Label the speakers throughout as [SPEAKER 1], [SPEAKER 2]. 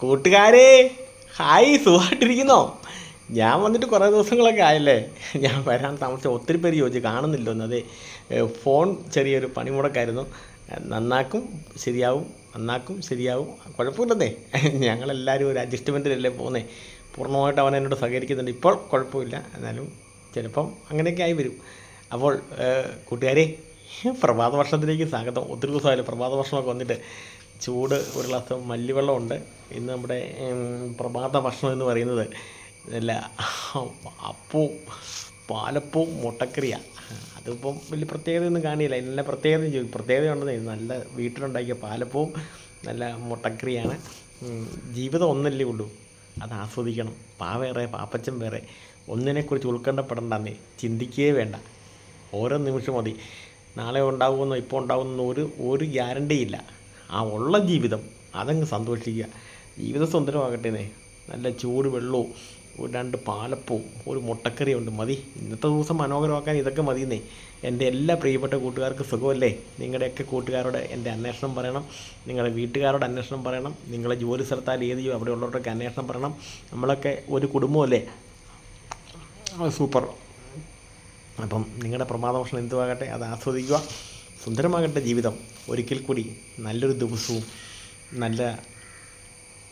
[SPEAKER 1] കൂട്ടുകാരെ ഹായ് സുഖമായിട്ടിരിക്കുന്നോ? ഞാൻ വന്നിട്ട് കുറേ ദിവസങ്ങളൊക്കെ ആയല്ലേ? ഞാൻ വരാൻ താമസിച്ച ഒത്തിരി പേര് ചോദിച്ചു കാണുന്നില്ലോ എന്ന് അതെ ഫോൺ ചെറിയൊരു പണിമുടക്കായിരുന്നു. നന്നാക്കും ശരിയാവും നന്നാക്കും ശരിയാവും. കുഴപ്പമില്ലെന്നേ. ഞങ്ങളെല്ലാവരും ഒരു അഡ്ജസ്റ്റ്മെന്റിലല്ലേ പോകുന്നേ. പൂർണമായിട്ട് അവൻ എന്നോട് സഹകരിക്കുന്നുണ്ട്. ഇപ്പോൾ കുഴപ്പമില്ല. എന്നാലും ചിലപ്പം അങ്ങനെയൊക്കെ ആയി വരും. അപ്പോൾ കൂട്ടുകാരെ പ്രഭാത വർഷത്തിലേക്ക് സ്വാഗതം. ഒത്തിരി ദിവസമായാലും പ്രഭാത വർഷമൊക്കെ വന്നിട്ട്. ചൂട് ഒരു ഗ്ലാസ് മല്ലിവെള്ളമുണ്ട്. ഇന്ന് നമ്മുടെ പ്രഭാത ഭക്ഷണം എന്ന് പറയുന്നത് അല്ല അപ്പവും പാലപ്പവും മുട്ടക്കറിയ. അതിപ്പം വലിയ പ്രത്യേകതയൊന്നും കാണിയില്ല നല്ല പ്രത്യേകത ചോദിക്കും പ്രത്യേകത ഉണ്ടെന്ന് നല്ല വീട്ടിലുണ്ടാക്കിയ പാലപ്പവും നല്ല മുട്ടക്കറിയാണ്. ജീവിതം ഒന്നല്ലേ ഉള്ളൂ. അത് ആസ്വദിക്കണം. പാ വേറെ പാപ്പച്ചൻ വേറെ. ഒന്നിനെക്കുറിച്ച് ഉത്കണ്ഠപ്പെടണ്ടെന്നേ ചിന്തിക്കുകയേ വേണ്ട. ഓരോ നിമിഷം മതി. നാളെ ഉണ്ടാകുമെന്നോ ഇപ്പോൾ ഉണ്ടാകുമെന്നോ ഒരു ഒരു ഗ്യാരണ്ടിയില്ല ആ ഉള്ള ജീവിതം അതങ്ങ് സന്തോഷിക്കുക. ജീവിതം സുന്ദരമാകട്ടേന്നേ നല്ല ചൂട് വെള്ളവും ഒരു രണ്ട് പാലപ്പവും ഒരു മുട്ടക്കറിയും ഉണ്ട് മതി. ഇന്നത്തെ ദിവസം മനോഹരമാക്കാൻ ഇതൊക്കെ മതിയെന്നേ. എന്റെ എല്ലാ പ്രിയപ്പെട്ട കൂട്ടുകാർക്ക് സുഖമല്ലേ? നിങ്ങളുടെയൊക്കെ കൂട്ടുകാരോട് എന്റെ അന്വേഷണം പറയണം. നിങ്ങളുടെ വീട്ടുകാരോട് അന്വേഷണം പറയണം. നിങ്ങളെ ജോലി സ്ഥലത്താൽ ഏത് അവിടെ ഉള്ളവരൊക്കെ അന്വേഷണം പറയണം. നമ്മളൊക്കെ ഒരു കുടുംബമല്ലേ? സൂപ്പർ. അപ്പം നിങ്ങളുടെ പ്രമാദവർഷം എന്തുവാകട്ടെ അത് ആസ്വദിക്കുക. സുന്ദരമാകട്ടെ ജീവിതം. ഒരിക്കൽ കൂടി നല്ലൊരു ദിവസവും നല്ല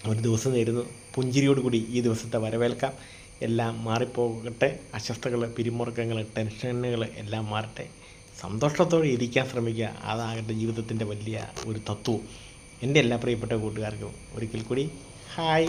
[SPEAKER 1] ഒരു ദിവസം നേരുന്നു. പുഞ്ചിരിയോടുകൂടി ഈ ദിവസത്തെ വരവേൽക്കാം. എല്ലാം മാറിപ്പോകട്ടെ. അസ്വസ്ഥകൾ പിരിമുറുക്കങ്ങൾ ടെൻഷനുകൾ എല്ലാം മാറട്ടെ. സന്തോഷത്തോടെ ഇരിക്കാൻ ശ്രമിക്കുക. അതാകട്ടെ ജീവിതത്തിന്റെ വലിയ ഒരു തത്വവും. എന്റെ എല്ലാ പ്രിയപ്പെട്ട കൂട്ടുകാർക്കും ഒരിക്കൽ കൂടി ഹായ്.